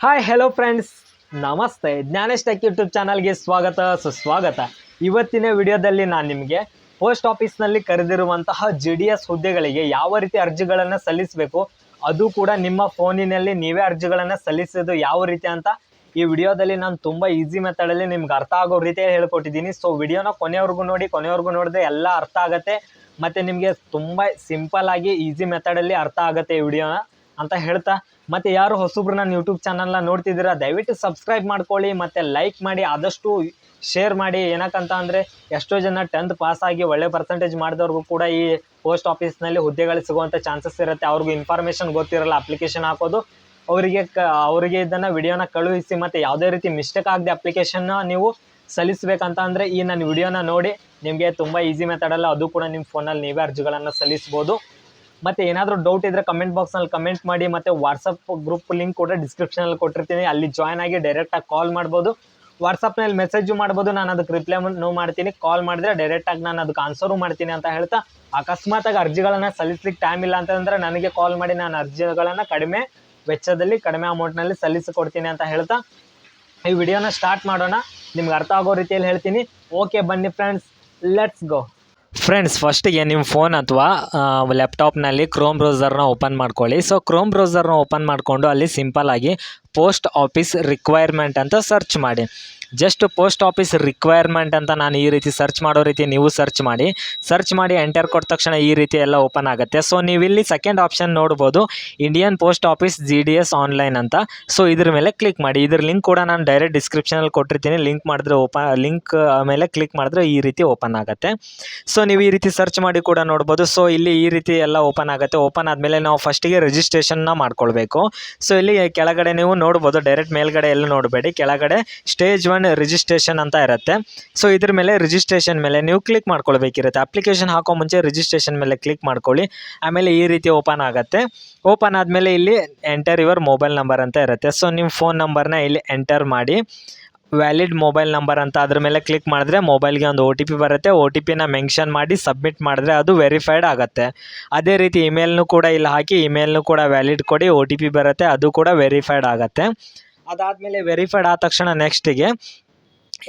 Hi hello friends ನಮಸ್ತೆ. Gyanesh tech YouTube ಚಾನಲ್ಗೆ ಸ್ವಾಗತ, ಸುಸ್ವಾಗತ. ಇವತ್ತಿನ ವಿಡಿಯೋದಲ್ಲಿ ನಾನು ನಿಮಗೆ ಪೋಸ್ಟ್ ಆಫೀಸ್ನಲ್ಲಿ ಕರೆದಿರುವಂತಹ ಜಿ ಡಿ ಎಸ್ ಹುದ್ದೆಗಳಿಗೆ ಯಾವ ರೀತಿ ಅರ್ಜಿಗಳನ್ನು ಸಲ್ಲಿಸಬೇಕು, ಅದು ಕೂಡ ನಿಮ್ಮ ಫೋನಿನಲ್ಲಿ ನೀವೇ ಅರ್ಜಿಗಳನ್ನು ಸಲ್ಲಿಸೋದು ಯಾವ ರೀತಿ ಅಂತ ಈ ವಿಡಿಯೋದಲ್ಲಿ ನಾನು ತುಂಬ ಈಸಿ ಮೆಥಡಲ್ಲಿ ನಿಮ್ಗೆ ಅರ್ಥ ಆಗೋ ರೀತಿ ಹೇಳ್ಕೊಟ್ಟಿದ್ದೀನಿ. ಸೊ ವಿಡಿಯೋನ ಕೊನೆವರೆಗೂ ನೋಡಿ, ಕೊನೆವರೆಗೂ ನೋಡಿದ್ರೆ ಎಲ್ಲ ಅರ್ಥ ಆಗುತ್ತೆ. ಮತ್ತು ನಿಮಗೆ ತುಂಬ ಸಿಂಪಲ್ ಆಗಿ ಈಸಿ ಮೆಥಡಲ್ಲಿ ಅರ್ಥ ಆಗುತ್ತೆ ಈ ವಿಡಿಯೋನ. ಅಂತ ಹೇಳ್ತಾ, ಮತ್ತೆ ಯಾರು ಹೊಸಬ್ರು ನನ್ನ ಯೂಟ್ಯೂಬ್ ಚಾನಲ್ನ ನೋಡ್ತಿದ್ದೀರಾ, ದಯವಿಟ್ಟು ಸಬ್ಸ್ಕ್ರೈಬ್ ಮಾಡ್ಕೊಳ್ಳಿ, ಮತ್ತು ಲೈಕ್ ಮಾಡಿ, ಆದಷ್ಟು ಶೇರ್ ಮಾಡಿ. ಏನಕ್ಕಂತ ಅಂದರೆ, ಎಷ್ಟೋ ಜನ ಟೆಂತ್ ಪಾಸ್ ಆಗಿ ಒಳ್ಳೆ ಪರ್ಸೆಂಟೇಜ್ ಮಾಡಿದವ್ರಿಗೂ ಕೂಡ ಈ ಪೋಸ್ಟ್ ಆಫೀಸ್ನಲ್ಲಿ ಹುದ್ದೆಗಳು ಸಿಗುವಂಥ ಚಾನ್ಸಸ್ ಇರುತ್ತೆ. ಅವ್ರಿಗೂ ಇನ್ಫಾರ್ಮೇಷನ್ ಗೊತ್ತಿರಲ್ಲ ಅಪ್ಲಿಕೇಶನ್ ಹಾಕೋದು. ಅವರಿಗೆ ಕ, ಅವರಿಗೆ ಇದನ್ನು ವಿಡಿಯೋನ ಕಳುಹಿಸಿ, ಮತ್ತು ಯಾವುದೇ ರೀತಿ ಮಿಸ್ಟೇಕ್ ಆಗದೆ ಅಪ್ಲಿಕೇಶನ್ನ ನೀವು ಸಲ್ಲಿಸಬೇಕಂತ ಅಂದರೆ, ಈ ನನ್ನ ವಿಡಿಯೋನ ನೋಡಿ. ನಿಮಗೆ ತುಂಬ ಈಸಿ ಮೆಥಡಲ್ಲ ಅದು ಕೂಡ ನಿಮ್ಮ ಫೋನಲ್ಲಿ ನೀವೇ ಅರ್ಜಿಗಳನ್ನು ಸಲ್ಲಿಸ್ಬೋದು. ಮತ್ತು ಏನಾದರೂ ಡೌಟ್ ಇದ್ರೆ ಕಮೆಂಟ್ ಬಾಕ್ಸ್ನಲ್ಲಿ ಕಮೆಂಟ್ ಮಾಡಿ, ಮತ್ತೆ ವಾಟ್ಸಪ್ ಗ್ರೂಪ್ ಲಿಂಕ್ ಕೂಡ ಡಿಸ್ಕ್ರಿಪ್ಷನಲ್ಲಿ ಕೊಟ್ಟಿರ್ತೀನಿ. ಅಲ್ಲಿ ಜಾಯ್ನ್ ಆಗಿ ಡೈರೆಕ್ಟಾಗಿ ಕಾಲ್ ಮಾಡ್ಬೋದು. ವಾಟ್ಸಪ್ನಲ್ಲಿ ಮೆಸೇಜು ಮಾಡ್ಬೋದು. ನಾನು ಅದಕ್ಕೆ ರಿಪ್ಲೈ ನೋ ಮಾಡ್ತೀನಿ. ಕಾಲ್ ಮಾಡಿದ್ರೆ ಡೈರೆಕ್ಟಾಗಿ ನಾನು ಅದಕ್ಕೆ ಆನ್ಸರು ಮಾಡ್ತೀನಿ ಅಂತ ಹೇಳ್ತಾ, ಅಕಸ್ಮಾತಾಗಿ ಅರ್ಜಿಗಳನ್ನು ಸಲ್ಲಿಸ್ಲಿಕ್ಕೆ ಟೈಮ್ ಇಲ್ಲ ಅಂತಂದ್ರೆ ನನಗೆ ಕಾಲ್ ಮಾಡಿ, ನಾನು ಅರ್ಜಿಗಳನ್ನು ಕಡಿಮೆ ವೆಚ್ಚದಲ್ಲಿ, ಕಡಿಮೆ ಅಮೌಂಟ್ನಲ್ಲಿ ಸಲ್ಲಿಸಿಕೊಡ್ತೀನಿ ಅಂತ ಹೇಳ್ತಾ, ಈ ವಿಡಿಯೋನ ಸ್ಟಾರ್ಟ್ ಮಾಡೋಣ. ನಿಮ್ಗೆ ಅರ್ಥ ಆಗೋ ರೀತಿಯಲ್ಲಿ ಹೇಳ್ತೀನಿ. ಓಕೆ ಬನ್ನಿ ಫ್ರೆಂಡ್ಸ್ ಲೆಟ್ಸ್ ಗೋ ಫ್ರೆಂಡ್ಸ್ ಫಸ್ಟಿಗೆ ನಿಮ್ಮ ಫೋನ್ ಅಥವಾ ಲ್ಯಾಪ್ಟಾಪ್ನಲ್ಲಿ ಕ್ರೋಮ್ ಬ್ರೌಸರ್ನ ಓಪನ್ ಮಾಡ್ಕೊಳ್ಳಿ. ಸೊ ಕ್ರೋಮ್ ಬ್ರೌಸರ್ನ ಓಪನ್ ಮಾಡಿಕೊಂಡು ಅಲ್ಲಿ ಸಿಂಪಲ್ ಆಗಿ ಪೋಸ್ಟ್ ಆಫೀಸ್ ರಿಕ್ವೈರ್ಮೆಂಟ್ ಅಂತ ಸರ್ಚ್ ಮಾಡಿ. ಜಸ್ಟ್ ಪೋಸ್ಟ್ ಆಫೀಸ್ ರಿಕ್ವೈರ್ಮೆಂಟ್ ಅಂತ ನಾನು ಈ ರೀತಿ ಸರ್ಚ್ ಮಾಡೋ ರೀತಿ ನೀವು ಸರ್ಚ್ ಮಾಡಿ. ಸರ್ಚ್ ಮಾಡಿ ಎಂಟರ್ ಕೊಟ್ಟ ತಕ್ಷಣ ಈ ರೀತಿ ಎಲ್ಲ ಓಪನ್ ಆಗುತ್ತೆ. ಸೊ ನೀವು ಇಲ್ಲಿ ಸೆಕೆಂಡ್ ಆಪ್ಷನ್ ನೋಡ್ಬೋದು. Indian post office G D S online ಅಂತ. ಸೊ ಇದ್ರ ಮೇಲೆ ಕ್ಲಿಕ್ ಮಾಡಿ. ಇದ್ರ ಲಿಂಕ್ ಕೂಡ ನಾನು ಡೈರೆಕ್ಟ್ ಡಿಸ್ಕ್ರಿಪ್ಷನಲ್ಲಿ ಕೊಟ್ಟಿರ್ತೀನಿ. ಲಿಂಕ್ ಮಾಡಿದ್ರೆ ಓಪನ್ ಲಿಂಕ್ ಮೇಲೆ ಕ್ಲಿಕ್ ಮಾಡಿದ್ರೆ ಈ ರೀತಿ ಓಪನ್ ಆಗುತ್ತೆ. ಸೊ ನೀವು ಈ ರೀತಿ ಸರ್ಚ್ ಮಾಡಿ ಕೂಡ ನೋಡ್ಬೋದು. ಸೊ ಇಲ್ಲಿ ಈ ರೀತಿ ಎಲ್ಲ ಓಪನ್ ಆಗುತ್ತೆ. ಓಪನ್ ಆದಮೇಲೆ ನಾವು ಫಸ್ಟಿಗೆ ರಿಜಿಸ್ಟ್ರೇಷನ್ನ ಮಾಡ್ಕೊಳ್ಬೇಕು. ಸೊ ಇಲ್ಲಿ ಕೆಳಗಡೆ ನೀವು ನೋಡ್ಬೋದು. ಡೈರೆಕ್ಟ್ ಮೇಲ್ಗಡೆ ಎಲ್ಲ ನೋಡಬೇಡಿ. ಕೆಳಗಡೆ ಸ್ಟೇಜ್ ಒನ್ ರಿಜಿಸ್ಟ್ರೇಷನ್ ಅಂತ ಇರುತ್ತೆ. ಸೊ ಇದ್ರ ಮೇಲೆ ರಿಜಿಸ್ಟ್ರೇಷನ್ ಮೇಲೆ ನೀವು ಕ್ಲಿಕ್ ಮಾಡ್ಕೊಳ್ಬೇಕಿರುತ್ತೆ. ಅಪ್ಲಿಕೇಶನ್ ಹಾಕೋ ಮುಂಚೆ ರಿಜಿಸ್ಟ್ರೇಷನ್ ಮೇಲೆ ಕ್ಲಿಕ್ ಮಾಡ್ಕೊಳ್ಳಿ. ಆಮೇಲೆ ಈ ರೀತಿ ಓಪನ್ ಆಗುತ್ತೆ. ಓಪನ್ ಆದಮೇಲೆ ಇಲ್ಲಿ ಎಂಟರ್ ಯುವರ್ ಮೊಬೈಲ್ ನಂಬರ್ ಅಂತ ಇರುತ್ತೆ. ಸೊ ನಿಮ್ಮ ಫೋನ್ ನಂಬರ್ನ ಇಲ್ಲಿ ಎಂಟರ್ ಮಾಡಿ. ವ್ಯಾಲಿಡ್ ಮೊಬೈಲ್ ನಂಬರ್ ಅಂತ ಅದ್ರ ಮೇಲೆ ಕ್ಲಿಕ್ ಮಾಡಿದ್ರೆ ಮೊಬೈಲ್ಗೆ ಒಂದು ಒ ಟಿ ಪಿ ಬರುತ್ತೆ. ಒ ಟಿ ಪಿನ ಮೆನ್ಷನ್ ಮಾಡಿ ಸಬ್ಮಿಟ್ ಮಾಡಿದ್ರೆ ಅದು ವೆರಿಫೈಡ್ ಆಗುತ್ತೆ. ಅದೇ ರೀತಿ ಇಮೇಲ್ನು ಕೂಡ ಇಲ್ಲಿ ಹಾಕಿ ಇಮೇಲ್ನು ಕೂಡ ವ್ಯಾಲಿಡ್ ಕೊಡಿ ಒ ಟಿ ಪಿ ಬರುತ್ತೆ, ಅದು ಕೂಡ ವೆರಿಫೈಡ್ ಆಗುತ್ತೆ. ಅದಾದಮೇಲೆ ವೆರಿಫೈಡ್ ಆದ ತಕ್ಷಣ ನೆಕ್ಸ್ಟಿಗೆ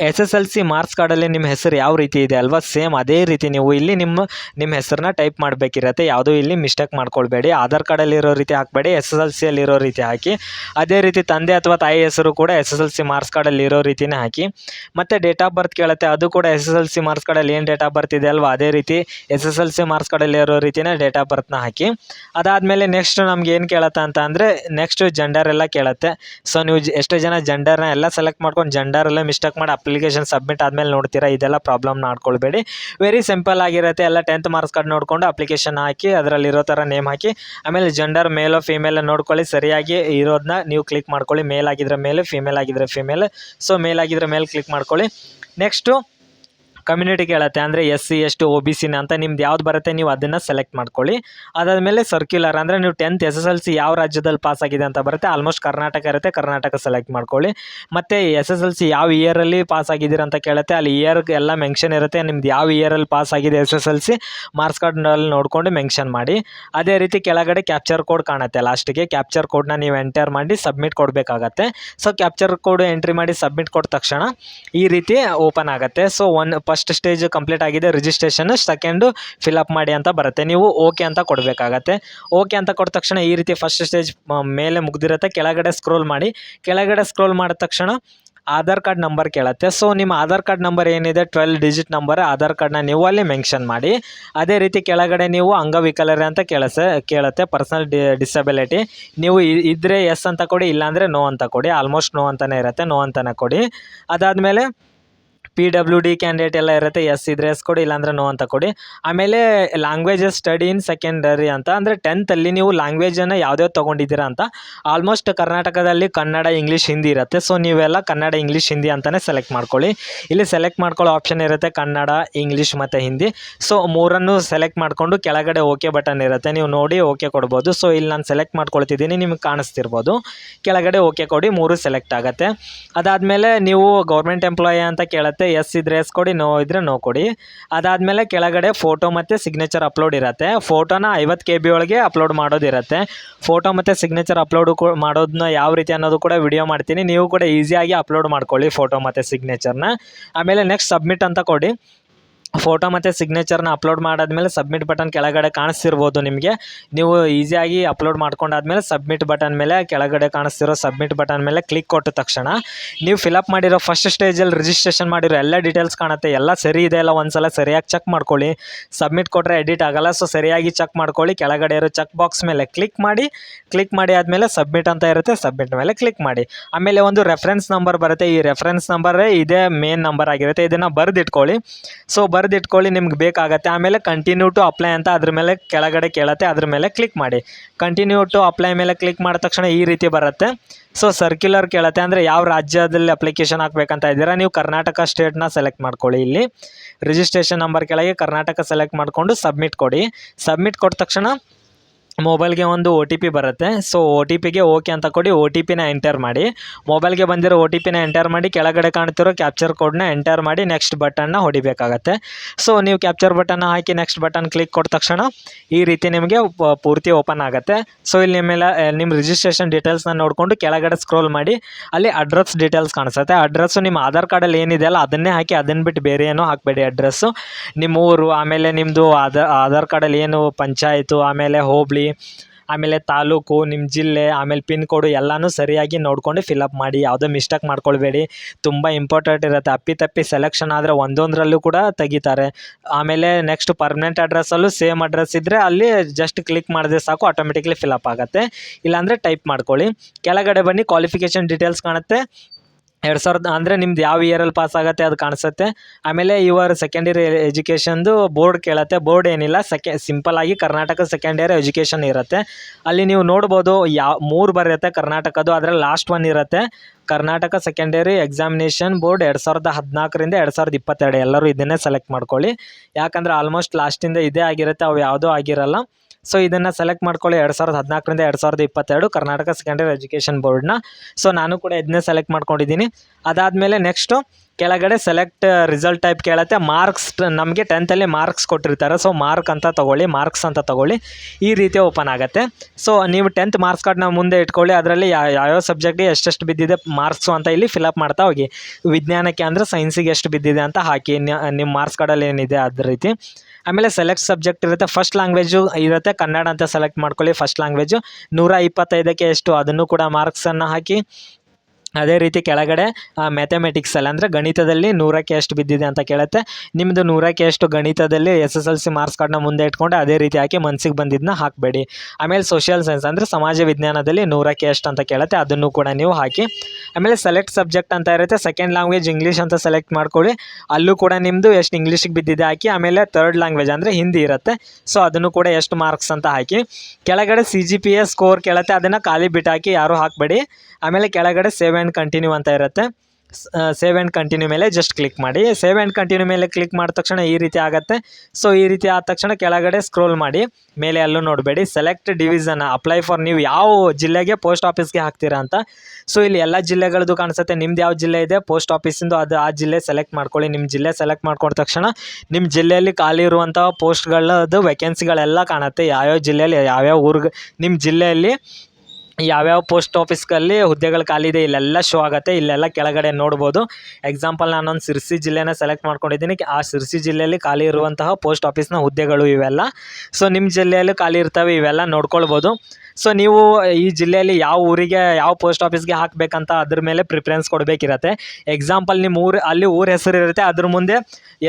S S L C marks ಕಾರ್ಡಲ್ಲಿ ನಿಮ್ಮ ಹೆಸರು ಯಾವ ರೀತಿ ಇದೆ ಅಲ್ವಾ? ಸೇಮ್ ಅದೇ ರೀತಿ ನೀವು ಇಲ್ಲಿ ನಿಮ್ಮ ನಿಮ್ಮ ಹೆಸರನ್ನ ಟೈಪ್ ಮಾಡಬೇಕಿರತ್ತೆ. ಯಾವುದೂ ಇಲ್ಲಿ ಮಿಸ್ಟೇಕ್ ಮಾಡ್ಕೊಳ್ಬೇಡಿ. ಆಧಾರ್ ಕಾರ್ಡಲ್ಲಿರೋ ರೀತಿ ಹಾಕಬೇಡಿ. ಎಸ್ ಎಸ್ ಎಲ್ ಸಿಯಲ್ಲಿರೋ ರೀತಿ ಹಾಕಿ. ಅದೇ ರೀತಿ ತಂದೆ ಅಥವಾ ತಾಯಿ ಹೆಸರು ಕೂಡ S S L C marks ಕಾರ್ಡಲ್ಲಿ ಇರೋ ರೀತಿನೇ ಹಾಕಿ. ಮತ್ತು ಡೇಟ್ ಆಫ್ ಬರ್ತ್ ಕೇಳುತ್ತೆ. ಅದು ಕೂಡ S S L C marks ಕಾರ್ಡಲ್ಲಿ ಏನು ಡೇಟ್ ಆಫ್ ಬರ್ತ್ ಇದೆ ಅಲ್ವಾ? ಅದೇ ರೀತಿ S S L C marks ಕಾರ್ಡಲ್ಲಿ ಇರೋ ರೀತಿನೇ ಡೇಟ್ ಆಫ್ ಬರ್ತ್ನ ಹಾಕಿ. ಅದಾದಮೇಲೆ ನೆಕ್ಸ್ಟ್ ನಮ್ಗೆ ಏನು ಕೇಳತ್ತೆ ಅಂತ ಅಂದರೆ ನೆಕ್ಸ್ಟ್ ಜೆಂಡರ್ ಎಲ್ಲ ಕೇಳುತ್ತೆ. ಸೊ ನೀವು ಎಷ್ಟೇ ಎಷ್ಟೋ ಜನ ಜಂಡರ್ನ ಎಲ್ಲ ಸೆಲೆಕ್ಟ್ ಮಾಡ್ಕೊಂಡು ಜೆಂಡರಲ್ಲೇ ಮಿಸ್ಟೇಕ್ ಮಾಡಿ ಅಪ್ಲಿಕೇಶನ್ ಸಬ್ಮಿಟ್ ಆದಮೇಲೆ ನೋಡ್ತೀರಾ, ಇದೆಲ್ಲ ಪ್ರಾಬ್ಲಮ್ ಮಾಡ್ಕೊಳ್ಬೇಡಿ. ವೆರಿ ಸಿಂಪಲ್ ಆಗಿರುತ್ತೆ, ಎಲ್ಲ ಟೆಂತ್ ಮಾರ್ಕ್ಸ್ ಕಾರ್ಡ್ ನೋಡಿಕೊಂಡು ಅಪ್ಲಿಕೇಶನ್ ಹಾಕಿ, ಅದರಲ್ಲಿರೋ ಥರ ನೇಮ್ ಹಾಕಿ, ಆಮೇಲೆ ಜೆಂಡರ್ ಮೇಲೋ ಫಿಮೇಲ್ ನೋಡ್ಕೊಳ್ಳಿ, ಸರಿಯಾಗಿ ಇರೋದನ್ನ ನೀವು ಕ್ಲಿಕ್ ಮಾಡ್ಕೊಳ್ಳಿ. ಮೇಲ್ ಆಗಿದ್ರೆ ಮೇಲೆ ಫಿಮೇಲ್ ಆಗಿದ್ರೆ ಫಿಮೇಲ್ ಸೊ ಮೇಲ್ ಆಗಿದ್ರೆ ಮೇಲೆ ಕ್ಲಿಕ್ ಮಾಡ್ಕೊಳ್ಳಿ. ನೆಕ್ಸ್ಟು ಕಮ್ಯುನಿಟಿ ಕೇಳತ್ತೆ ಅಂದರೆ S C S T O B ಸಿನ ಅಂತ ನಿಮ್ದು ಯಾವ್ದು ಬರುತ್ತೆ ನೀವು ಅದನ್ನು ಸೆಲೆಕ್ಟ್ ಮಾಡ್ಕೊಳ್ಳಿ. ಅದಾದಮೇಲೆ ಸರ್ಕ್ಯುಲರ್ ಅಂದರೆ ನೀವು tenth S S L C ಯಾವ ರಾಜ್ಯದಲ್ಲಿ ಪಾಸ್ ಆಗಿದೆ ಅಂತ ಬರುತ್ತೆ ಆಲ್ಮೋಸ್ಟ್ ಕರ್ನಾಟಕ ಇರುತ್ತೆ, ಕರ್ನಾಟಕ ಸೆಲೆಕ್ಟ್ ಮಾಡ್ಕೊಳ್ಳಿ. ಮತ್ತು ಎಸ್ ಎಸ್ ಎಲ್ ಸಿ ಯಾವ ಇಯರಲ್ಲಿ ಪಾಸ್ ಆಗಿದ್ದೀರ ಅಂತ ಕೇಳುತ್ತೆ, ಅಲ್ಲಿ ಇಯರ್ ಎಲ್ಲ ಮೆನ್ಷನ್ ಇರುತ್ತೆ, ನಿಮ್ದು ಯಾವ ಇಯರಲ್ಲಿ ಪಾಸ್ ಆಗಿದೆ S S L C marks ಕಾರ್ಡ್ನಲ್ಲಿ ನೋಡಿಕೊಂಡು ಮೆನ್ಷನ್ ಮಾಡಿ. ಅದೇ ರೀತಿ ಕೆಳಗಡೆ ಕ್ಯಾಪ್ಚರ್ ಕೋಡ್ ಕಾಣುತ್ತೆ ಲಾಸ್ಟಿಗೆ ಕ್ಯಾಪ್ಚರ್ ಕೋಡ್ನ ನೀವು ಎಂಟರ್ ಮಾಡಿ ಸಬ್ಮಿಟ್ ಕೊಡಬೇಕಾಗತ್ತೆ. ಸೊ ಕ್ಯಾಪ್ಚರ್ ಕೋಡ್ ಎಂಟ್ರಿ ಮಾಡಿ ಸಬ್ಮಿಟ್ ಕೊಟ್ಟ ತಕ್ಷಣ ಈ ರೀತಿ ಓಪನ್ ಆಗುತ್ತೆ. ಸೊ ಒನ್ ಸ್ಟೇಜ್ ಕಂಪ್ಲೀಟ್ ಆಗಿದೆ ರಿಜಿಸ್ಟ್ರೇಷನ್ ಸೆಕೆಂಡು ಫಿಲಪ್ ಮಾಡಿ ಅಂತ ಬರುತ್ತೆ. ನೀವು ಓಕೆ ಅಂತ ಕೊಡಬೇಕಾಗತ್ತೆ. ಓಕೆ ಅಂತ ಕೊಟ್ಟ ತಕ್ಷಣ ಈ ರೀತಿ ಫಸ್ಟ್ ಸ್ಟೇಜ್ ಮೇಲೆ ಮುಗ್ದಿರುತ್ತೆ. ಕೆಳಗಡೆ ಸ್ಕ್ರೋಲ್ ಮಾಡಿ. ಕೆಳಗಡೆ ಸ್ಕ್ರೋಲ್ ಮಾಡಿದ ತಕ್ಷಣ ಆಧಾರ್ ಕಾರ್ಡ್ ನಂಬರ್ ಕೇಳುತ್ತೆ. ಸೊ ನಿಮ್ಮ ಆಧಾರ್ ಕಾರ್ಡ್ ನಂಬರ್ ಏನಿದೆ? ಟ್ವೆಲ್ ಡಿಜಿಟ್ ನಂಬರ್ ಆಧಾರ್ ಕಾರ್ಡ್ನ ನೀವು ಅಲ್ಲಿ ಮೆನ್ಷನ್ ಮಾಡಿ. ಅದೇ ರೀತಿ ಕೆಳಗಡೆ ನೀವು ಅಂಗವಿಕಲರೇ ಅಂತ ಕೇಳಸ, ಕೇಳುತ್ತೆ. ಪರ್ಸನಲ್ ಡಿ ಡಿಸಬಿಲಿಟಿ ನೀವು ಇದ್ದರೆ ಎಸ್ ಅಂತ ಕೊಡಿ, ಇಲ್ಲಾಂದರೆ ನೋ ಅಂತ ಕೊಡಿ. ಆಲ್ಮೋಸ್ಟ್ ನೋ ಅಂತಲೇ ಇರುತ್ತೆ. ನೋ ಅಂತಲೇ ಕೊಡಿ. ಅದಾದಮೇಲೆ ಪಿ ಡಬ್ಲ್ಯೂ ಡಿ ಕ್ಯಾಂಡಿಡೇಟ್ ಎಲ್ಲ ಇರುತ್ತೆ ಎಸ್ ಇದ್ರೆ ಎಸ್ ಕೊಡಿ, ಇಲ್ಲಾಂದ್ರೆ ನೋ ಅಂತ ಕೊಡಿ. ಆಮೇಲೆ ಲ್ಯಾಂಗ್ವೇಜಸ್ ಸ್ಟಡಿ ಇನ್ ಸೆಕೆಂಡರಿ ಅಂತ, ಅಂದರೆ ಟೆಂತಲ್ಲಿ ನೀವು ಲ್ಯಾಂಗ್ವೇಜನ್ನು ಯಾವುದ್ಯಾವ್ದು ತೊಗೊಂಡಿದ್ದೀರಾ ಅಂತ ಆಲ್ಮೋಸ್ಟ್ ಕರ್ನಾಟಕದಲ್ಲಿ ಕನ್ನಡ ಇಂಗ್ಲೀಷ್ ಹಿಂದಿ ಇರುತ್ತೆ. ಸೊ ನೀವೆಲ್ಲ ಕನ್ನಡ ಇಂಗ್ಲೀಷ್ ಹಿಂದಿ ಅಂತಲೇ ಸೆಲೆಕ್ಟ್ ಮಾಡ್ಕೊಳ್ಳಿ. ಇಲ್ಲಿ ಸೆಲೆಕ್ಟ್ ಮಾಡ್ಕೊಳ್ಳೋ ಆಪ್ಷನ್ ಇರುತ್ತೆ ಕನ್ನಡ ಇಂಗ್ಲೀಷ್ ಮತ್ತು ಹಿಂದಿ ಸೊ ಮೂರನ್ನು ಸೆಲೆಕ್ಟ್ ಮಾಡಿಕೊಂಡು ಕೆಳಗಡೆ ಓಕೆ ಬಟನ್ ಇರುತ್ತೆ. ನೀವು ನೋಡಿ ಓಕೆ ಕೊಡ್ಬೋದು. ಸೊ ಇಲ್ಲಿ ನಾನು ಸೆಲೆಕ್ಟ್ ಮಾಡ್ಕೊಳ್ತಿದ್ದೀನಿ, ನಿಮಗೆ ಕಾಣಿಸ್ತಿರ್ಬೋದು. ಕೆಳಗಡೆ ಓಕೆ ಕೊಡಿ, ಮೂರು ಸೆಲೆಕ್ಟ್ ಆಗುತ್ತೆ. ಅದಾದಮೇಲೆ ನೀವು ಗೌರ್ಮೆಂಟ್ ಎಂಪ್ಲಾಯಿ ಅಂತ ಕೇಳುತ್ತೆ ಎಸ್ ಇದ್ರೆ ಎಸ್ ಕೊಡಿ ನೋ ಇದ್ರೆ ನೋ ಕೊಡಿ. ಅದಾದಮೇಲೆ ಕೆಳಗಡೆ ಫೋಟೋ ಮತ್ತು ಸಿಗ್ನೇಚರ್ ಅಪ್ಲೋಡ್ ಇರುತ್ತೆ. ಫೋಟೋನ ಐವತ್ತು ಕೆ ಬಿ ಒಳಗೆ ಅಪ್ಲೋಡ್ ಮಾಡೋದಿರುತ್ತೆ ಫೋಟೋ ಮತ್ತು ಸಿಗ್ನೇಚರ್ ಅಪ್ಲೋಡು ಮಾಡೋದನ್ನ ಯಾವ ರೀತಿ ಅನ್ನೋದು ಕೂಡ ವಿಡಿಯೋ ಮಾಡ್ತೀನಿ. ನೀವು ಕೂಡ ಈಸಿಯಾಗಿ ಅಪ್ಲೋಡ್ ಮಾಡ್ಕೊಳ್ಳಿ ಫೋಟೋ ಮತ್ತು ಸಿಗ್ನೇಚರ್ನ ಆಮೇಲೆ ನೆಕ್ಸ್ಟ್ ಸಬ್ಮಿಟ್ ಅಂತ ಕೊಡಿ. ಫೋಟೋ ಮತ್ತು ಸಿಗ್ನೇಚರ್ನ ಅಪ್ಲೋಡ್ ಮಾಡಾದ್ಮೇಲೆ ಸಬ್ಮಿಟ್ ಬಟನ್ ಕೆಳಗಡೆ ಕಾಣಿಸ್ತಿರ್ಬೋದು ನಿಮಗೆ. ನೀವು ಈಸಿಯಾಗಿ ಅಪ್ಲೋಡ್ ಮಾಡ್ಕೊಂಡಾದ್ಮೇಲೆ ಸಬ್ಮಿಟ್ ಬಟನ್ ಮೇಲೆ ಕೆಳಗಡೆ ಕಾಣಿಸ್ತಿರೋ ಸಬ್ಮಿಟ್ ಬಟನ್ ಮೇಲೆ ಕ್ಲಿಕ್ ಕೊಟ್ಟ ತಕ್ಷಣ ನೀವು ಫಿಲಪ್ ಮಾಡಿರೋ ಫಸ್ಟ್ ಸ್ಟೇಜಲ್ಲಿ ರಿಜಿಸ್ಟ್ರೇಷನ್ ಮಾಡಿರೋ ಎಲ್ಲ ಡೀಟೇಲ್ಸ್ ಕಾಣುತ್ತೆ. ಎಲ್ಲ ಸರಿ ಇದೆ ಇಲ್ಲ ಒಂದ್ಸಲ ಸರಿಯಾಗಿ ಚೆಕ್ ಮಾಡ್ಕೊಳ್ಳಿ. ಸಬ್ಮಿಟ್ ಕೊಟ್ಟರೆ ಎಡಿಟ್ ಆಗಲ್ಲ. ಸೊ ಸರಿಯಾಗಿ ಚೆಕ್ ಮಾಡ್ಕೊಳ್ಳಿ. ಕೆಳಗಡೆ ಇರೋ ಚೆಕ್ ಬಾಕ್ಸ್ ಮೇಲೆ ಕ್ಲಿಕ್ ಮಾಡಿ ಕ್ಲಿಕ್ ಮಾಡಿ ಆದಮೇಲೆ ಸಬ್ಮಿಟ್ ಅಂತ ಇರುತ್ತೆ. ಸಬ್ಮಿಟ್ ಮೇಲೆ ಕ್ಲಿಕ್ ಮಾಡಿ. ಆಮೇಲೆ ಒಂದು ರೆಫರೆನ್ಸ್ ನಂಬರ್ ಬರುತ್ತೆ. ಈ ರೆಫರೆನ್ಸ್ ನಂಬರೇ ಇದೇ ಮೇನ್ ನಂಬರ್ ಆಗಿರುತ್ತೆ. ಇದನ್ನು ಬರೆದಿಟ್ಕೊಳ್ಳಿ. ಸೊ ಬರೆದಿಟ್ಕೊಳ್ಳಿ, ನಿಮ್ಗೆ ಬೇಕಾಗತ್ತೆ. ಆಮೇಲೆ ಕಂಟಿನ್ಯೂ ಟು ಅಪ್ಲೈ ಅಂತ ಅದ್ರ ಮೇಲೆ ಕೆಳಗಡೆ ಕೇಳತ್ತೆ, ಅದ್ರ ಮೇಲೆ ಕ್ಲಿಕ್ ಮಾಡಿ. ಕಂಟಿನ್ಯೂ ಟು ಅಪ್ಲೈ ಮೇಲೆ ಕ್ಲಿಕ್ ಮಾಡಿದ ತಕ್ಷಣ ಈ ರೀತಿ ಬರುತ್ತೆ. ಸೊ ಸರ್ಕ್ಯುಲರ್ ಕೇಳತ್ತೆ ಅಂದರೆ ಯಾವ ರಾಜ್ಯದಲ್ಲಿ ಅಪ್ಲಿಕೇಶನ್ ಹಾಕ್ಬೇಕಂತ ಇದ್ದೀರಾ? ನೀವು ಕರ್ನಾಟಕ ಸ್ಟೇಟ್ನ ಸೆಲೆಕ್ಟ್ ಮಾಡ್ಕೊಳ್ಳಿ ಇಲ್ಲಿ. ರಿಜಿಸ್ಟ್ರೇಷನ್ ನಂಬರ್ ಕೆಳಗೆ ಕರ್ನಾಟಕ ಸೆಲೆಕ್ಟ್ ಮಾಡಿಕೊಂಡು ಸಬ್ಮಿಟ್ ಕೊಡಿ. ಸಬ್ಮಿಟ್ ಕೊಟ್ಟ ತಕ್ಷಣ ಮೊಬೈಲ್ಗೆ ಒಂದು ಒ ಟಿ ಪಿ ಬರುತ್ತೆ. ಸೊ ಒ ಟಿ ಪಿಗೆ ಓಕೆ ಅಂತ ಕೊಡಿ. ಒ ಟಿ ಪಿನ ಎಂಟರ್ ಮಾಡಿ. ಮೊಬೈಲ್ಗೆ ಬಂದಿರೋ ಒ ಟಿ ಪಿನ ಎಂಟರ್ ಮಾಡಿ, ಕೆಳಗಡೆ ಕಾಣ್ತಿರೋ ಕ್ಯಾಪ್ಚರ್ ಕೋಡ್ನ ಎಂಟರ್ ಮಾಡಿ ನೆಕ್ಸ್ಟ್ ಬಟನ್ನ ಹೊಡಿಬೇಕಾಗತ್ತೆ. ಸೊ ನೀವು ಕ್ಯಾಪ್ಚರ್ ಬಟನ್ನ ಹಾಕಿ ನೆಕ್ಸ್ಟ್ ಬಟನ್ ಕ್ಲಿಕ್ ಕೊಟ್ಟ ತಕ್ಷಣ ಈ ರೀತಿ ನಿಮಗೆ ಪೂರ್ತಿ ಓಪನ್ ಆಗುತ್ತೆ. ಸೊ ಇಲ್ಲಿ ನಿಮ್ಮೆಲ್ಲ ನಿಮ್ಮ ರಿಜಿಸ್ಟ್ರೇಷನ್ ಡೀಟೇಲ್ಸ್ನ ನೋಡಿಕೊಂಡು ಕೆಳಗಡೆ ಸ್ಕ್ರೋಲ್ ಮಾಡಿ, ಅಲ್ಲಿ ಅಡ್ರೆಸ್ ಡೀಟೇಲ್ಸ್ ಕಾಣಿಸುತ್ತೆ. ಅಡ್ರೆಸ್ಸು ನಿಮ್ಮ ಆಧಾರ್ ಕಾರ್ಡಲ್ಲಿ ಏನಿದೆಯಲ್ಲ ಅದನ್ನೇ ಹಾಕಿ ಅದನ್ನು ಬಿಟ್ಟು ಬೇರೆ ಏನೋ ಹಾಕಬೇಡಿ ಅಡ್ರೆಸ್ಸು ನಿಮ್ಮ ಊರು ಆಮೇಲೆ ನಿಮ್ಮದು ಆಧಾರ್ ಆಧಾರ್ ಕಾರ್ಡಲ್ಲಿ ಏನು ಪಂಚಾಯತು, ಆಮೇಲೆ ಹೋಬಳಿ ಆಮೇಲೆ ತಾಲೂಕು ನಿಮ್ಮ ಜಿಲ್ಲೆ, ಆಮೇಲೆ ಪಿನ್ ಕೋಡು ಎಲ್ಲನೂ ಸರಿಯಾಗಿ ನೋಡಿಕೊಂಡು ಫಿಲಪ್ ಮಾಡಿ, ಯಾವುದೇ ಮಿಸ್ಟೇಕ್ ಮಾಡ್ಕೊಳ್ಬೇಡಿ. ತುಂಬ ಇಂಪಾರ್ಟೆಂಟ್ ಇರುತ್ತೆ. ಅಪ್ಪಿತಪ್ಪಿ ಸೆಲೆಕ್ಷನ್ ಆದರೆ ಒಂದೊಂದರಲ್ಲೂ ಕೂಡ ತೆಗಿತಾರೆ. ಆಮೇಲೆ ನೆಕ್ಸ್ಟ್ ಪರ್ಮನೆಂಟ್ ಅಡ್ರೆಸ್ಸಲ್ಲೂ ಸೇಮ್ ಅಡ್ರೆಸ್ ಇದ್ದರೆ ಅಲ್ಲಿ ಜಸ್ಟ್ ಕ್ಲಿಕ್ ಮಾಡಿದ್ರೆ ಸಾಕು ಆಟೋಮೆಟಿಕ್ಲಿ ಫಿಲಪ್ ಆಗುತ್ತೆ. ಇಲ್ಲಾಂದರೆ ಟೈಪ್ ಮಾಡ್ಕೊಳ್ಳಿ. ಕೆಳಗಡೆ ಬನ್ನಿ ಕ್ವಾಲಿಫಿಕೇಷನ್ ಡೀಟೇಲ್ಸ್ ಕಾಣುತ್ತೆ. ಎರಡು ಸಾವಿರದ, ಅಂದರೆ ನಿಮ್ದು ಯಾವ ಇಯರಲ್ಲಿ ಪಾಸ್ ಆಗುತ್ತೆ ಅದು ಕಾಣಿಸುತ್ತೆ. ಆಮೇಲೆ ಯುವರ್ ಸೆಕೆಂಡ್ ಇಯರ್ ಎಜುಕೇಷನ್ದು ಬೋರ್ಡ್ ಕೇಳತ್ತೆ. ಬೋರ್ಡ್ ಏನಿಲ್ಲ ಸೆಕೆ ಸಿಂಪಲ್ ಆಗಿ ಕರ್ನಾಟಕ ಸೆಕೆಂಡ್ ಇಯರ್ ಎಜುಕೇಷನ್ ಇರುತ್ತೆ. ಅಲ್ಲಿ ನೀವು ನೋಡ್ಬೋದು ಯಾವ ಮೂರು ಬರುತ್ತೆ ಕರ್ನಾಟಕದ್ದು ಅದರಲ್ಲಿ ಲಾಸ್ಟ್ ಒನ್ ಇರುತ್ತೆ. ಕರ್ನಾಟಕ ಸೆಕೆಂಡರಿ ಎಕ್ಸಾಮಿನೇಷನ್ ಬೋರ್ಡ್ ಎರಡು ಸಾವಿರದ ಹದಿನಾಲ್ಕರಿಂದ ಎರಡು ಸಾವಿರದ ಇಪ್ಪತ್ತೆರಡು. ಎಲ್ಲರೂ ಇದನ್ನೇ ಸೆಲೆಕ್ಟ್ ಮಾಡ್ಕೊಳ್ಳಿ. ಯಾಕಂದರೆ ಆಲ್ಮೋಸ್ಟ್ ಲಾಸ್ಟಿಂದ ಇದೇ ಆಗಿರುತ್ತೆ, ಅವು ಯಾವುದೂ ಆಗಿರಲ್ಲ. ಸೊ ಇದನ್ನು ಸೆಲೆಕ್ಟ್ ಮಾಡ್ಕೊಳ್ಳಿ ಎರಡು ಸಾವಿರದ ಹದಿನಾಲ್ಕರಿಂದ ಎರಡು ಸಾವಿರದ ಇಪ್ಪತ್ತೆರಡು ಕರ್ನಾಟಕ ಸೆಕೆಂಡರಿ ಎಜುಕೇಷನ್ ಬೋರ್ಡ್ನ ಸೊ ನಾನು ಕೂಡ ಇದನ್ನೇ ಸೆಲೆಕ್ಟ್ ಮಾಡ್ಕೊಂಡಿದ್ದೀನಿ. ಅದಾದಮೇಲೆ ನೆಕ್ಸ್ಟು ಕೆಳಗಡೆ ಸೆಲೆಕ್ಟ್ ರಿಸಲ್ಟ್ ಟೈಪ್ ಕೇಳುತ್ತೆ. ಮಾರ್ಕ್ಸ್ ನಮಗೆ ಟೆಂತಲ್ಲಿ ಮಾರ್ಕ್ಸ್ ಕೊಟ್ಟಿರ್ತಾರೆ. ಸೊ ಮಾರ್ಕ್ ಅಂತ ತೊಗೊಳ್ಳಿ ಮಾರ್ಕ್ಸ್ ಅಂತ ತೊಗೊಳ್ಳಿ ಈ ರೀತಿ ಓಪನ್ ಆಗುತ್ತೆ. ಸೊ ನೀವು ಟೆಂತ್ ಮಾರ್ಕ್ಸ್ ಕಾರ್ಡ್ನ ಮುಂದೆ ಇಟ್ಕೊಳ್ಳಿ. ಅದರಲ್ಲಿ ಯಾವ ಯಾವ್ಯಾವ ಸಬ್ಜೆಕ್ಟಿಗೆ ಎಷ್ಟೆಷ್ಟು ಬಿದ್ದಿದೆ ಮಾರ್ಕ್ಸು ಅಂತ ಇಲ್ಲಿ ಫಿಲಪ್ ಮಾಡ್ತಾ ಹೋಗಿ. ವಿಜ್ಞಾನಕ್ಕೆ ಅಂದರೆ ಸೈನ್ಸಿಗೆ ಎಷ್ಟು ಬಿದ್ದಿದೆ ಅಂತ ಹಾಕಿ. ನಿಮ್ಮ ಮಾರ್ಕ್ಸ್ ಕಾರ್ಡಲ್ಲಿ ಏನಿದೆ ಅದ್ರ ರೀತಿ. ಆಮೇಲೆ ಸೆಲೆಕ್ಟ್ ಸಬ್ಜೆಕ್ಟ್ ಇರುತ್ತೆ. ಫಸ್ಟ್ ಲ್ಯಾಂಗ್ವೇಜು ಇರುತ್ತೆ. ಕನ್ನಡ ಅಂತ ಸೆಲೆಕ್ಟ್ ಮಾಡ್ಕೊಳ್ಳಿ. ಫಸ್ಟ್ ಲ್ಯಾಂಗ್ವೇಜು ನೂರ ಇಪ್ಪತ್ತೈದಕ್ಕೆ ಎಷ್ಟು ಅದನ್ನು ಕೂಡ ಮಾರ್ಕ್ಸನ್ನು ಹಾಕಿ ಅದೇ ರೀತಿ ಕೆಳಗಡೆ ಮ್ಯಾಥಮೆಟಿಕ್ಸಲ್ಲಿ ಅಂದರೆ ಗಣಿತದಲ್ಲಿ ನೂರಕ್ಕೆ ಎಷ್ಟು ಬಿದ್ದಿದೆ ಅಂತ ಕೇಳುತ್ತೆ. ನಿಮ್ಮದು ನೂರಕ್ಕೆ ಎಷ್ಟು ಗಣಿತದಲ್ಲಿ S S L C marks ಕಾರ್ಡ್ನ ಮುಂದೆ ಇಟ್ಕೊಂಡು, ಅದೇ ರೀತಿ ಹಾಕಿ ಮನ್ಸಿಗೆ ಬಂದಿದ್ದನ್ನ ಹಾಕಬೇಡಿ. ಆಮೇಲೆ ಸೋಷಿಯಲ್ ಸೈನ್ಸ್ ಅಂದರೆ ಸಮಾಜ ವಿಜ್ಞಾನದಲ್ಲಿ ನೂರಕ್ಕೆ ಎಷ್ಟು ಅಂತ ಕೇಳುತ್ತೆ, ಅದನ್ನು ಕೂಡ ನೀವು ಹಾಕಿ. ಆಮೇಲೆ ಸೆಲೆಕ್ಟ್ ಸಬ್ಜೆಕ್ಟ್ ಅಂತ ಇರುತ್ತೆ ಸೆಕೆಂಡ್ ಲ್ಯಾಂಗ್ವೇಜ್ ಇಂಗ್ಲೀಷ್ ಅಂತ ಸೆಲೆಕ್ಟ್ ಮಾಡ್ಕೊಳ್ಳಿ. ಅಲ್ಲೂ ಕೂಡ ನಿಮ್ಮದು ಎಷ್ಟು ಇಂಗ್ಲೀಷಿಗೆ ಬಿದ್ದಿದೆ ಹಾಕಿ, ಆಮೇಲೆ ತರ್ಡ್ ಲ್ಯಾಂಗ್ವೇಜ್ ಅಂದರೆ ಹಿಂದಿ ಇರುತ್ತೆ. ಸೊ ಅದನ್ನು ಕೂಡ ಎಷ್ಟು ಮಾರ್ಕ್ಸ್ ಅಂತ ಹಾಕಿ. ಕೆಳಗಡೆ C G P A score ಕೇಳುತ್ತೆ, ಅದನ್ನು ಖಾಲಿ ಬಿಟ್ಟು ಹಾಕಿ ಯಾರೂ ಹಾಕಬೇಡಿ. ಆಮೇಲೆ ಕೆಳಗಡೆ ಸೇವ್ ಆ್ಯಂಡ್ ಕಂಟಿನ್ಯೂ ಅಂತ ಇರುತ್ತೆ. ಸೇವ್ ಆ್ಯಂಡ್ ಕಂಟಿನ್ಯೂ ಮೇಲೆ ಜಸ್ಟ್ ಕ್ಲಿಕ್ ಮಾಡಿ. ಸೇವ್ ಆ್ಯಂಡ್ ಕಂಟಿನ್ಯೂ ಮೇಲೆ ಕ್ಲಿಕ್ ಮಾಡಿದ ತಕ್ಷಣ ಈ ರೀತಿ ಆಗುತ್ತೆ. ಸೊ, ಈ ರೀತಿ ಆದ ತಕ್ಷಣ ಕೆಳಗಡೆ ಸ್ಕ್ರೋಲ್ ಮಾಡಿ. ಮೇಲೆ ಅಲ್ಲೂ ನೋಡಬೇಡಿ. ಸೆಲೆಕ್ಟ್ ಡಿವಿಷನ್ ಅಪ್ಲೈ ಫಾರ್ ನೀವು ಯಾವ ಜಿಲ್ಲೆಗೆ ಪೋಸ್ಟ್ ಆಫೀಸ್ಗೆ ಹಾಕ್ತೀರಾ ಅಂತ. ಸೊ, ಇಲ್ಲಿ ಎಲ್ಲ ಜಿಲ್ಲೆಗಳದ್ದು ಕಾಣಿಸುತ್ತೆ. ನಿಮ್ದು ಯಾವ ಜಿಲ್ಲೆ ಇದೆ, ಪೋಸ್ಟ್ ಆಫೀಸಿಂದು ಅದು ಆ ಜಿಲ್ಲೆ ಸೆಲೆಕ್ಟ್ ಮಾಡ್ಕೊಳ್ಳಿ. ನಿಮ್ಮ ಜಿಲ್ಲೆ ಸೆಲೆಕ್ಟ್ ಮಾಡ್ಕೊಂಡ ತಕ್ಷಣ ನಿಮ್ಮ ಜಿಲ್ಲೆಯಲ್ಲಿ ಖಾಲಿ ಇರುವಂಥ ಪೋಸ್ಟ್ಗಳದ್ದು ವೆಕೆನ್ಸಿಗಳೆಲ್ಲ ಕಾಣುತ್ತೆ. ಯಾವ್ಯಾವ ಜಿಲ್ಲೆಯಲ್ಲಿ, ಯಾವ್ಯಾವ ಊರ್ಗೆ, ನಿಮ್ಮ ಜಿಲ್ಲೆಯಲ್ಲಿ ಯಾವ್ಯಾವ ಪೋಸ್ಟ್ ಆಫೀಸ್ಗಳಲ್ಲಿ ಹುದ್ದೆಗಳು ಖಾಲಿ ಇದೆ, ಇಲ್ಲೆಲ್ಲ ಶೋ ಆಗುತ್ತೆ, ಇಲ್ಲೆಲ್ಲ ಕೆಳಗಡೆ ನೋಡ್ಬೋದು. ಎಕ್ಸಾಂಪಲ್ ನಾನೊಂದು ಸಿರ್ಸಿ ಜಿಲ್ಲೆನ ಸೆಲೆಕ್ಟ್ ಮಾಡ್ಕೊಂಡಿದ್ದೀನಿ. ಆ ಸಿರ್ಸಿ ಜಿಲ್ಲೆಯಲ್ಲಿ ಖಾಲಿ ಇರುವಂತಹ ಪೋಸ್ಟ್ ಆಫೀಸ್ನ ಹುದ್ದೆಗಳು ಇವೆಲ್ಲ. ಸೊ ನಿಮ್ಮ ಜಿಲ್ಲೆಯಲ್ಲೂ ಖಾಲಿ ಇರ್ತವೆ, ಇವೆಲ್ಲ ನೋಡ್ಕೊಳ್ಬೋದು. ಸೊ ನೀವು ಈ ಜಿಲ್ಲೆಯಲ್ಲಿ ಯಾವ ಊರಿಗೆ, ಯಾವ ಪೋಸ್ಟ್ ಆಫೀಸ್ಗೆ ಹಾಕಬೇಕಂತ ಅದ್ರ ಮೇಲೆ ಪ್ರಿಫರೆನ್ಸ್ ಕೊಡಬೇಕಿರತ್ತೆ. ಎಕ್ಸಾಂಪಲ್ ನಿಮ್ಮ ಊರು, ಅಲ್ಲಿ ಊರ ಹೆಸರು ಇರುತ್ತೆ, ಅದ್ರ ಮುಂದೆ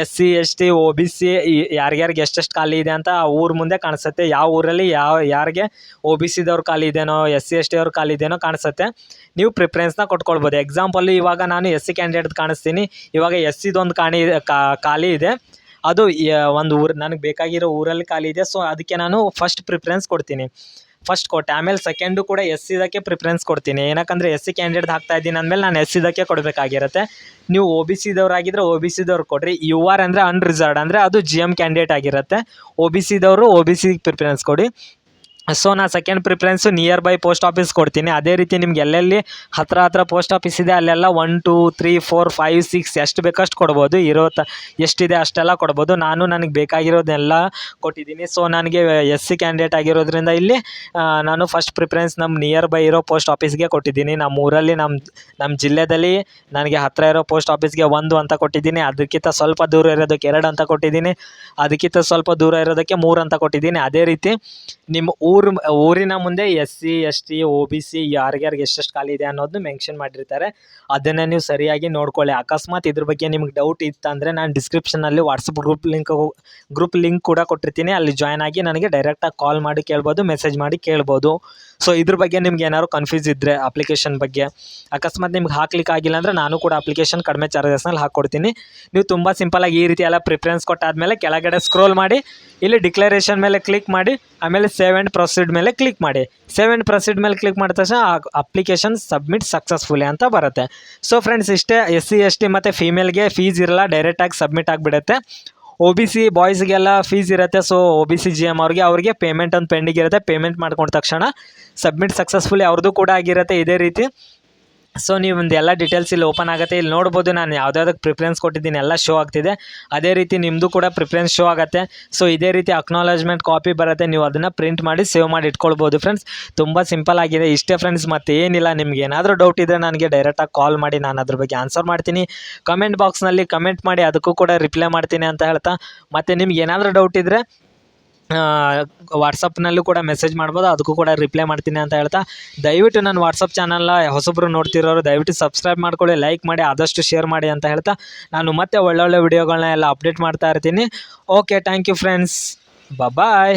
S C S T O B C ಯಾರ್ಯಾರಿಗೆ ಎಷ್ಟೆಷ್ಟು ಖಾಲಿ ಇದೆ ಅಂತ ಆ ಊರ ಮುಂದೆ ಕಾಣಿಸುತ್ತೆ. ಯಾವ ಊರಲ್ಲಿ ಯಾವ, ಯಾರಿಗೆ ಒ ಬಿ ಸಿದವ್ರು ಖಾಲಿ ಇದೆನೋ ಎಸ್ ಸಿ ಎಸ್ ಟಿ ಅವ್ರು ಖಾಲಿ ಕಾಣಿಸುತ್ತೆ. ನೀವು ಪ್ರಿಫರೆನ್ಸ್ನ ಕೊಟ್ಕೊಳ್ಬೋದು. ಎಕ್ಸಾಂಪಲ್ಲು ಇವಾಗ ನಾನು ಎಸ್ ಸಿ ಕ್ಯಾಂಡಿಡೇಟ್ ಕಾಣಿಸ್ತೀನಿ. ಇವಾಗ ಎಸ್ ಸಿದೊಂದು ಕಾಣಿ ಖಾಲಿ ಇದೆ. ಅದು ಒಂದು ಊರು, ನನಗೆ ಬೇಕಾಗಿರೋ ಊರಲ್ಲಿ ಖಾಲಿ ಇದೆ. ಸೊ ಅದಕ್ಕೆ ನಾನು ಫಸ್ಟ್ ಪ್ರಿಫರೆನ್ಸ್ ಕೊಡ್ತೀನಿ. ಫಸ್ಟ್ ಕೊಟ್ಟೆ. ಆಮೇಲೆ ಸೆಕೆಂಡು ಕೂಡ ಎಸ್ ಸಿದಕ್ಕೆ ಪ್ರಿಫರೆನ್ಸ್ ಕೊಡ್ತೀನಿ. ಏನಕ್ಕಂದರೆ ಎಸ್ ಸಿ ಕ್ಯಾಂಡಿಡೇಟ್ ಹಾಕ್ತಾ ಇದ್ದೀನಿ ಅಂದಮೇಲೆ ನಾನು ಎಸ್ ಸಿದಕ್ಕೆ ಕೊಡಬೇಕಾಗಿರುತ್ತೆ. ನೀವು ಒ ಬಿ ಸಿದವರಾಗಿದ್ದರೆ ಒ ಬಿ ಸಿದವ್ರು ಕೊಡ್ರಿ. ಯು ಆರ್ ಅಂದರೆ ಅನ್ರಿಸರ್ವ್ಡ್ ಅಂದರೆ ಅದು ಜಿ ಎಂ ಕ್ಯಾಂಡಿಡೇಟ್ ಆಗಿರುತ್ತೆ. ಒ ಬಿ ಸಿದವರು ಒ ಬಿ ಸಿ ಪ್ರಿಫರೆನ್ಸ್ ಕೊಡಿ. ಸೊ ನಾನು second preference nearby post office ಕೊಡ್ತೀನಿ. ಅದೇ ರೀತಿ ನಿಮ್ಗೆ ಎಲ್ಲೆಲ್ಲಿ ಹತ್ರ ಹತ್ರ ಪೋಸ್ಟ್ ಆಫೀಸ್ ಇದೆ, ಅಲ್ಲೆಲ್ಲ one two three four five six ಎಷ್ಟು ಬೇಕಷ್ಟು ಕೊಡ್ಬೋದು. ಇರೋ ತ, ಎಷ್ಟಿದೆ ಅಷ್ಟೆಲ್ಲ ಕೊಡ್ಬೋದು. ನಾನು ನನಗೆ ಬೇಕಾಗಿರೋದೆಲ್ಲ ಕೊಟ್ಟಿದ್ದೀನಿ. ಸೊ ನನಗೆ ಎಸ್ ಸಿ ಕ್ಯಾಂಡಿಡೇಟ್ ಆಗಿರೋದ್ರಿಂದ ಇಲ್ಲಿ ನಾನು ಫಸ್ಟ್ ಪ್ರಿಫರೆನ್ಸ್ ನಮ್ಮ ನಿಯರ್ ಬೈ ಇರೋ ಪೋಸ್ಟ್ ಆಫೀಸ್ಗೆ ಕೊಟ್ಟಿದ್ದೀನಿ. ನಮ್ಮ ಊರಲ್ಲಿ ನಮ್ಮ ನಮ್ಮ ಜಿಲ್ಲೆಯಲ್ಲಿ ನನಗೆ ಹತ್ತಿರ ಇರೋ ಪೋಸ್ಟ್ ಆಫೀಸ್ಗೆ ಒಂದು ಅಂತ ಕೊಟ್ಟಿದ್ದೀನಿ. ಅದಕ್ಕಿಂತ ಸ್ವಲ್ಪ ದೂರ ಇರೋದಕ್ಕೆ ಎರಡು ಅಂತ ಕೊಟ್ಟಿದ್ದೀನಿ. ಅದಕ್ಕಿಂತ ಸ್ವಲ್ಪ ದೂರ ಇರೋದಕ್ಕೆ ಮೂರು ಅಂತ ಕೊಟ್ಟಿದ್ದೀನಿ. ಅದೇ ರೀತಿ ನಿಮ್ಮ ಊರು ಊರಿನ ಮುಂದೆ S C, S T O B C ಯಾರ್ಯಾರಿಗೆ ಎಷ್ಟೆಷ್ಟು ಖಾಲಿ ಇದೆ ಅನ್ನೋದನ್ನ ಮೆನ್ಷನ್ ಮಾಡಿರ್ತಾರೆ. ಅದನ್ನ ನೀವು ಸರಿಯಾಗಿ ನೋಡ್ಕೊಳ್ಳಿ. ಅಕಸ್ಮಾತ್ ಇದ್ರ ಬಗ್ಗೆ ನಿಮ್ಗೆ ಡೌಟ್ ಇತ್ತಂದರೆ ನಾನು ಡಿಸ್ಕ್ರಿಪ್ಷನಲ್ಲಿ WhatsApp group link group link ಕೂಡ ಕೊಟ್ಟಿರ್ತೀನಿ. ಅಲ್ಲಿ ಜಾಯ್ನ್ ಆಗಿ ನನಗೆ ಡೈರೆಕ್ಟಾಗಿ ಕಾಲ್ ಮಾಡಿ ಕೇಳ್ಬೋದು ಮೆಸೇಜ್ ಮಾಡಿ ಕೇಳ್ಬೋದು. ಸೊ ಇದ್ರ ಬಗ್ಗೆ ನಿಮ್ಗೆ ಏನಾದ್ರು ಕನ್ಫ್ಯೂಸ್ ಇದ್ದರೆ ಅಪ್ಲಿಕೇಶನ್ ಬಗ್ಗೆ, ಅಕಸ್ಮಾತ್ ನಿಮ್ಗೆ ಹಾಕ್ಲಿಕ್ಕೆ ಆಗಿಲ್ಲ ಅಂದರೆ ನಾನು ಕೂಡ ಅಪ್ಲಿಕೇಶನ್ ಕಡಿಮೆ ಚಾರ್ಜಸ್ನಲ್ಲಿ ಹಾಕ್ಕೊಡ್ತೀನಿ ನೀವು ತುಂಬ ಸಿಂಪಲಾಗಿ ಈ ರೀತಿ ಎಲ್ಲ ಪ್ರಿಫರೆನ್ಸ್ ಕೊಟ್ಟಾದಮೇಲೆ ಕೆಳಗಡೆ ಸ್ಕ್ರೋಲ್ ಮಾಡಿ, ಇಲ್ಲಿ ಡಿಕ್ಲರೇಷನ್ ಮೇಲೆ ಕ್ಲಿಕ್ ಮಾಡಿ, ಆಮೇಲೆ ಸೇವ್ ಆ್ಯಂಡ್ ಪ್ರೊಸೀಡ್ ಮೇಲೆ ಕ್ಲಿಕ್ ಮಾಡಿ. ಸೇವ್ ಆ್ಯಂಡ್ ಪ್ರೊಸೀಡ್ ಮೇಲೆ ಕ್ಲಿಕ್ ಮಾಡಿದ ತಕ್ಷಣ ಅಪ್ಲಿಕೇಶನ್ ಸಬ್ಮಿಟ್ ಸಕ್ಸಸ್ಫುಲಿ ಅಂತ ಬರುತ್ತೆ. ಸೊ ಫ್ರೆಂಡ್ಸ್ ಇಷ್ಟೇ ಎಸ್ ಸಿ ಎಸ್ ಟಿ ಮತ್ತು ಫೀಮೇಲ್ಗೆ ಫೀಸ್ ಇರಲ್ಲ ಡೈರೆಕ್ಟಾಗಿ ಸಬ್ಮಿಟ್ ಆಗಿಬಿಡುತ್ತೆ. ಒ ಬಿ ಸಿ ಬಾಯ್ಸ್ಗೆಲ್ಲ ಫೀಸ್ ಇರುತ್ತೆ. So O B C G M ಅವ್ರಿಗೆ ಅವ್ರಿಗೆ ಪೇಮೆಂಟ್ ಒಂದು ಪೆಂಡಿಂಗ್ ಇರುತ್ತೆ. ಪೇಮೆಂಟ್ ಮಾಡ್ಕೊಂಡ ತಕ್ಷಣ ಸಬ್ಮಿಟ್ ಸಕ್ಸಸ್ಫುಲಿ ಅವ್ರದ್ದು ಕೂಡ ಆಗಿರುತ್ತೆ. ಇದೇ ರೀತಿ. ಸೊ ನೀವು ಒಂದು ಎಲ್ಲ ಡೀಟೇಲ್ಸ್ ಇಲ್ಲಿ ಓಪನ್ ಆಗುತ್ತೆ. ಇಲ್ಲಿ ನೋಡ್ಬೋದು ನಾನು ಯಾವ್ದಾವ್ದಕ್ಕೆ ಪ್ರಿಫರೆನ್ಸ್ ಕೊಟ್ಟಿದ್ದೀನಿ, ಎಲ್ಲ ಶೋ ಆಗ್ತಿದೆ. ಅದೇ ರೀತಿ ನಿಮ್ಮದು ಕೂಡ ಪ್ರಿಫರೆನ್ಸ್ ಶೋ ಆಗುತ್ತೆ. ಸೊ ಇದೇ ರೀತಿ ಅಕ್ನಾಲಜ್ಮೆಂಟ್ ಕಾಪಿ ಬರುತ್ತೆ. ನೀವು ಅದನ್ನು ಪ್ರಿಂಟ್ ಮಾಡಿ ಸೇವ್ ಮಾಡಿ ಇಟ್ಕೊಳ್ಬೋದು ಫ್ರೆಂಡ್ಸ್ ತುಂಬ ಸಿಂಪಲ್ ಆಗಿದೆ. ಇಷ್ಟೇ ಫ್ರೆಂಡ್ಸ್ ಮತ್ತೆ ಏನಿಲ್ಲ ನಿಮ್ಗೆ ಏನಾದರೂ ಡೌಟ್ ಇದ್ದರೆ ನನಗೆ ಡೈರೆಕ್ಟಾಗಿ ಕಾಲ್ ಮಾಡಿ, ನಾನು ಅದ್ರ ಬಗ್ಗೆ ಆನ್ಸರ್ ಮಾಡ್ತೀನಿ. ಕಮೆಂಟ್ ಬಾಕ್ಸ್ನಲ್ಲಿ ಕಮೆಂಟ್ ಮಾಡಿ, ಅದಕ್ಕೂ ಕೂಡ ರಿಪ್ಲೈ ಮಾಡ್ತೀನಿ ಅಂತ ಹೇಳ್ತಾ. ಮತ್ತು ನಿಮ್ಗೆ ಏನಾದರೂ ಡೌಟ್ ಇದ್ದರೆ ವಾಟ್ಸಪ್ನಲ್ಲೂ ಕೂಡ ಮೆಸೇಜ್ ಮಾಡ್ಬೋದು. ಅದಕ್ಕೂ ಕೂಡ ರಿಪ್ಲೈ ಮಾಡ್ತೀನಿ ಅಂತ ಹೇಳ್ತಾ. ದಯವಿಟ್ಟು ನನ್ನ ವಾಟ್ಸಪ್ ಚಾನಲ್ನ ಹೊಸಬ್ರು ನೋಡ್ತಿರೋರು, ದಯವಿಟ್ಟು ಸಬ್ಸ್ಕ್ರೈಬ್ ಮಾಡ್ಕೊಳ್ಳಿ ಲೈಕ್ ಮಾಡಿ, ಆದಷ್ಟು ಶೇರ್ ಮಾಡಿ ಅಂತ ಹೇಳ್ತಾ. ನಾನು ಮತ್ತೆ ಒಳ್ಳೊಳ್ಳೆ ವಿಡಿಯೋಗಳನ್ನ ಎಲ್ಲ ಅಪ್ಡೇಟ್ ಮಾಡ್ತಾ ಇರ್ತೀನಿ. Okay thank you friends bye